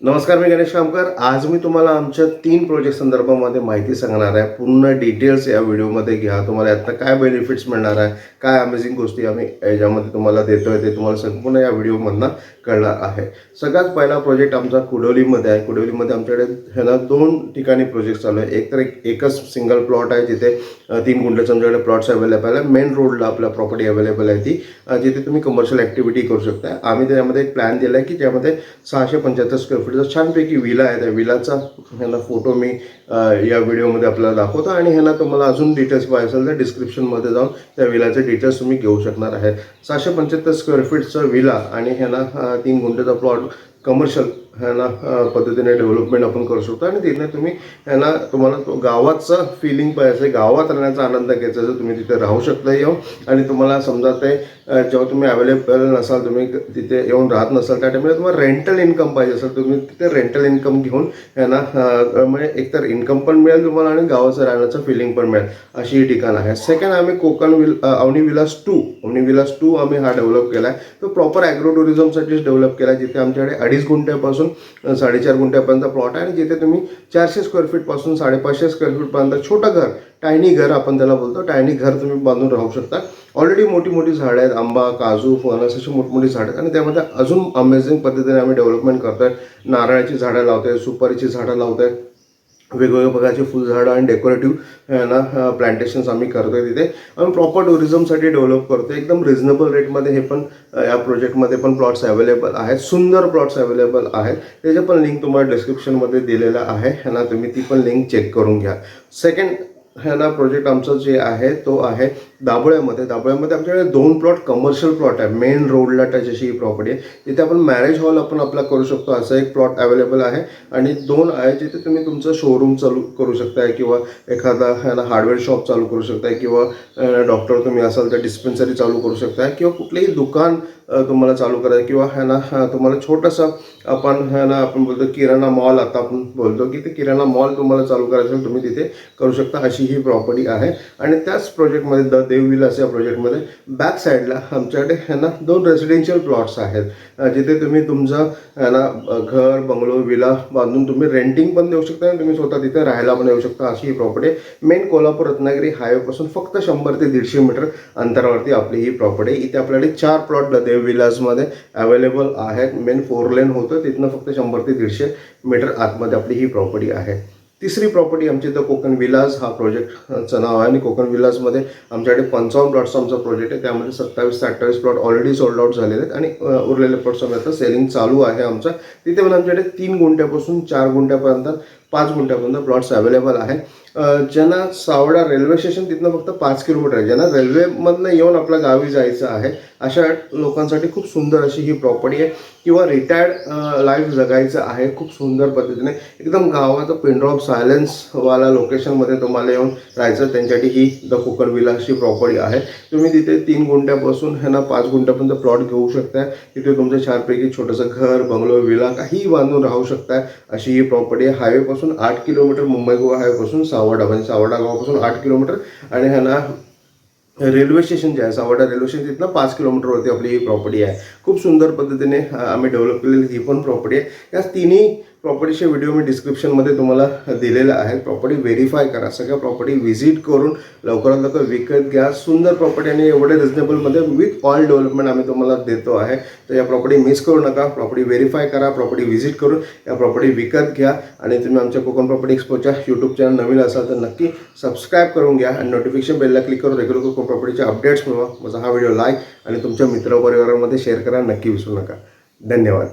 नमस्कार मी गणेश कामकर. आज मी तुम्हाला आमच्या तीन प्रोजेक्ट संदर्भामध्ये माहिती सांगणार आहे. पूर्ण डिटेल्स या व्हिडिओमध्ये घ्या. तुम्हाला यातनं काय बेनिफिट्स मिळणार आहे काय अमेझिंग गोष्टी आम्ही याच्यामध्ये तुम्हाला देतो आहे ते तुम्हाला संपूर्ण या व्हिडिओमधनं कळणार आहे. सगळ्यात पहिला प्रोजेक्ट आमचा कुडवलीमध्ये आहे. कुडवलीमध्ये आमच्याकडे ह्याला दोन ठिकाणी प्रोजेक्ट चालू आहे. एक तर एक एकच सिंगल प्लॉट आहे जिथे तीन गुंठ्याचे आमच्याकडे प्लॉट्स अवेलेबल आहे. मेन रोडला आपल्या प्रॉपर्टी अवेलेबल आहे ती. जिथे तुम्ही कमर्शियल ॲक्टिव्हिटी करू शकता. आम्ही त्यामध्ये एक प्लॅन दिला आहे की ज्यामध्ये सहाशे पंच्याहत्तर स्क्वेअर फीटचा छानपैकी विला आहे. त्या विलाचा ह्याला फोटो मी या व्हिडिओमध्ये आपल्याला दाखवतो आणि ह्याला तुम्हाला अजून डिटेल्स पाहिजे असेल तर डिस्क्रिप्शनमध्ये जाऊन त्या विलाचे डिटेल्स तुम्ही घेऊ शकणार आहे सहाशे पंच्याहत्तर स्क्वेअर फीटचा विला आणि ह्याला तीन गुंठेचा प्लॉट कमर्शियल ह्यांना पद्धतीने डेव्हलपमेंट आपण करू शकतो. आणि तिथे तुम्ही ह्यांना तुम्हाला तो गावाचा फिलिंग पाहिजे गावात राहण्याचा आनंद घ्यायचा असेल तुम्ही तिथे राहू शकता येऊन. आणि तुम्हाला समजा ते जेव्हा तुम्ही अवेलेबल नसाल तुम्ही तिथे येऊन राहत नसाल त्या टाइमला तुम्हाला रेंटल इन्कम पाहिजे असेल तुम्ही तिथे रेंटल इन्कम घेऊन ह्यांना म्हणजे एकतर इन्कम पण मिळेल तुम्हाला आणि गावाचं राहण्याचं फिलिंग पण मिळेल. अशी ही ठिकाणं आहे. सेकंड आम्ही कोकण विल अवनी विलास टू अवनी विलास टू आम्ही हा डेव्हलप केला आहे तो प्रॉपर ॲग्रो टुरिझमसाठीच डेव्हलप केला आहे जिथे आमच्याकडे अडीच गुंठ्यापासून पासून साडेचार गुंठ्यापर्यंत प्लॉट आहे आणि जिथे तुम्ही चारशे स्क्वेअर फीटपासून साडेपाचशे स्क्वेअर फीटपर्यंत छोटं घर टायनी घर आपण त्याला बोलतो. टायनी घर तुम्ही बांधून राहू शकता. ऑलरेडी मोठी मोठी झाडं आहेत आंबा काजू फणस अशी मोठमोठी झाडं आहेत. आणि त्यामध्ये अजून अमेझिंग पद्धतीने आम्ही डेव्हलपमेंट करतोय. नारळाची झाडं लावतोय सुपारीची झाडं लावतोय. वेगवेगळ्या प्रकारचे फुलझाडं आणि डेकोरेटिव्ह ना प्लांटेशन्स आम्ही करतोय तिथे. आम्ही प्रॉपर टुरिझमसाठी डेव्हलप करतो एकदम रिझनेबल रेटमध्ये हे पण या प्रोजेक्टमध्ये पण प्लॉट्स अवेलेबल आहेत. सुंदर प्लॉट्स अवेलेबल आहेत. त्याचे पण लिंक तुम्हाला डिस्क्रिप्शनमध्ये दिलेलं आहे. ह्यांना तुम्ही ती पण लिंक चेक करून घ्या. सेकंड ह्याला प्रोजेक्ट आमचं जे आहे तो आहे दाभोळ्यामध्ये. दाभोळ्यामध्ये आमच्याकडे दोन प्लॉट कमर्शियल प्लॉट आहे. मेन रोडला त्याच्याशी ही प्रॉपर्टी आहे. तिथे आपण मॅरेज हॉल आपण आपला करू शकतो. असं एक प्लॉट अवेलेबल आहे. आणि दोन आहे जिथे तुम्ही तुमचं शोरूम चालू करू शकताय किंवा एखादा ह्याला हार्डवेअर शॉप चालू करू शकताय किंवा डॉक्टर तुम्ही असाल तर डिस्पेन्सरी चालू करू शकताय किंवा कुठलंही दुकान तुम्हाला चालू करायचं किंवा ह्याला हा, तुम्हाला छोटंसं आपण ह्याला आपण बोलतो किराणा मॉल आता आपण बोलतो की ते किराणा मॉल तुम्हाला चालू करायचं असेल तुम्ही तिथे करू शकता अशी ही प्रॉपर्टी आहे. आणि त्याच प्रोजेक्टमध्ये द देवविलास या प्रोजेक्टमध्ये बॅक साईडला आमच्याकडे ह्यांना दोन रेसिडेन्शियल प्लॉट्स आहेत. जिथे तुम्ही तुमचं ह्याला घर बंगलो विला बांधून तुम्ही रेंटिंग पण देऊ शकता आणि तुम्ही स्वतः तिथे राहायला पण येऊ शकता अशी ही प्रॉपर्टी मेन कोल्हापूर रत्नागिरी हायवेपासून फक्त शंभर ते दीडशे मीटर अंतरावरती आपली ही प्रॉपर्टी आहे. इथे आपल्याकडे चार प्लॉट द देवविलासमध्ये अवेलेबल आहेत. मेन फोर लेन होतं. तिथनं फक्त शंभर ते दीडशे मीटर आतमध्ये आपली ही प्रॉपर्टी आहे. तिसरी प्रॉपर्टी आमची इथं कोकण विलास हा प्रोजेक्टचं नाव आहे. आणि कोकण विलासमध्ये आमच्याकडे पंचावन्न प्लॉट्सचा आमचा प्रोजेक्ट आहे. त्यामध्ये सत्तावीस ते अठ्ठावीस प्लॉट ऑलरेडी सोल्ड आउट झालेले आहेत. आणि उरलेले प्लॉट्स आम्ही आता सेलिंग चालू आहे आमचं. तिथे पण आमच्याकडे तीन गुंठ्यापासून चार गुंठ्यापर्यंत पाच गुंठ्यापर्यंत प्लॉट्स अवेलेबल आहे ज्यांना सावडा रेल्वे स्टेशन तिथनं फक्त पाच किलोमीटर आहे. ज्यांना रेल्वेमधनं येऊन आपल्या गावी जायचं आहे अशा लोकांसाठी खूप सुंदर अशी ही प्रॉपर्टी आहे. किंवा रिटायर्ड लाईफ जगायचं आहे खूप सुंदर पद्धतीने. एकदम गावाचं पिनड्रॉप सायलेन्सवाला लोकेशनमध्ये तुम्हाला येऊन राहायचं. त्यांच्यासाठी ही द कोकण विलासची प्रॉपर्टी आहे. तुम्ही तिथे तीन गुंठ्यापासून ह्यांना पाच गुंठ्यापर्यंत प्लॉट घेऊ शकताय. तिथे तुमचं छानपैकी छोटंसं घर बंगलो विला काही बांधून राहू शकताय. अशी ही प्रॉपर्टी आहे. गावापासून आठ किलोमीटर मुंबई गोवा हायवेपासून सावडा म्हणजे सावडा गावापासून आठ किलोमीटर आणि ह्यांना रेल्वे स्टेशन जे आहे सावडा रेल्वे स्टेशन तिथनं पाच किलोमीटरवरती आपली ही प्रॉपर्टी आहे. खूप सुंदर पद्धतीने आम्ही डेव्हलप केलेली ही पण प्रॉपर्टी आहे. या तिन्ही प्रॉपर्टीचे व्हिडिओ मी डिस्क्रिप्शनमध्ये तुम्हाला दिलेला आहे. प्रॉपर्टी व्हेरीफाय करा. सगळ्या प्रॉपर्टी व्हिजिट करून लवकरात लवकर विकत घ्या. सुंदर प्रॉपर्टी आणि एवढे रिजनेबलमध्ये विथ ऑल डेव्हलपमेंट आम्ही तुम्हाला देतो आहे. तर या प्रॉपर्टी मिस करू नका. प्रॉपर्टी व्हेरीफाय करा. प्रॉपर्टी व्हिजिट करून या प्रॉपर्टी विकत घ्या. आणि तुम्ही आमच्या कोकण प्रॉपर्टी एक्सपोच्या यूट्यूब चॅनल नवीन असाल तर नक्की सबस्क्राईब करून घ्या आणि नोटिफिकेशन बेलला क्लिक करून रेग्युलर कोकण प्रॉपर्टीचे अपडेट्स मिळवा. माझा हा व्हिडिओ लाईक आणि तुमच्या मित्रपरिवारामध्ये शेअर करा. नक्की विसरू नका. धन्यवाद.